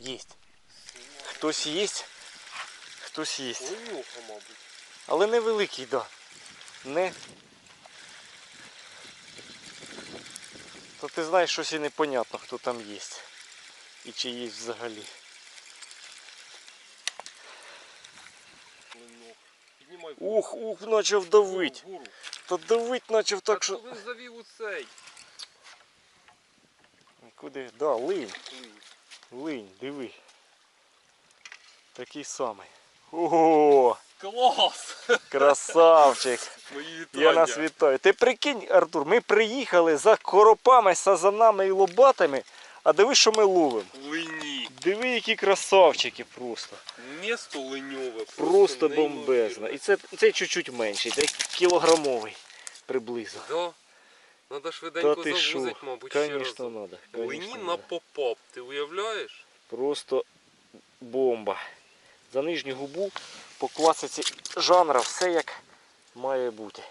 Єсть. Хтось єсть, хтось мабуть. Але невеликий, да. Не. То ти знаєш, щось і непонятно, хто там є. І чи є взагалі. Ух, ух, почав давить. Та давить почав так, що. він завів у цей. Куди? Да, линь. Линь. Диви. Такий самий. Ого, Клас! красавчик. Я нас вітаю. Ти прикинь, Артур, ми приїхали за коропами, сазанами і лобатами, а диви, що ми ловимо. Лині. Диви, які красавчики просто. Місто леньове. Просто бомбезно. І це, це чуть-чуть менший, це кілограмовий приблизно. Да. Надо швиденько ти що? завозить, мабуть, ще раз. Лині на поп-ап, ти уявляєш? Просто бомба. За нижню губу по класиці жанра все як має бути.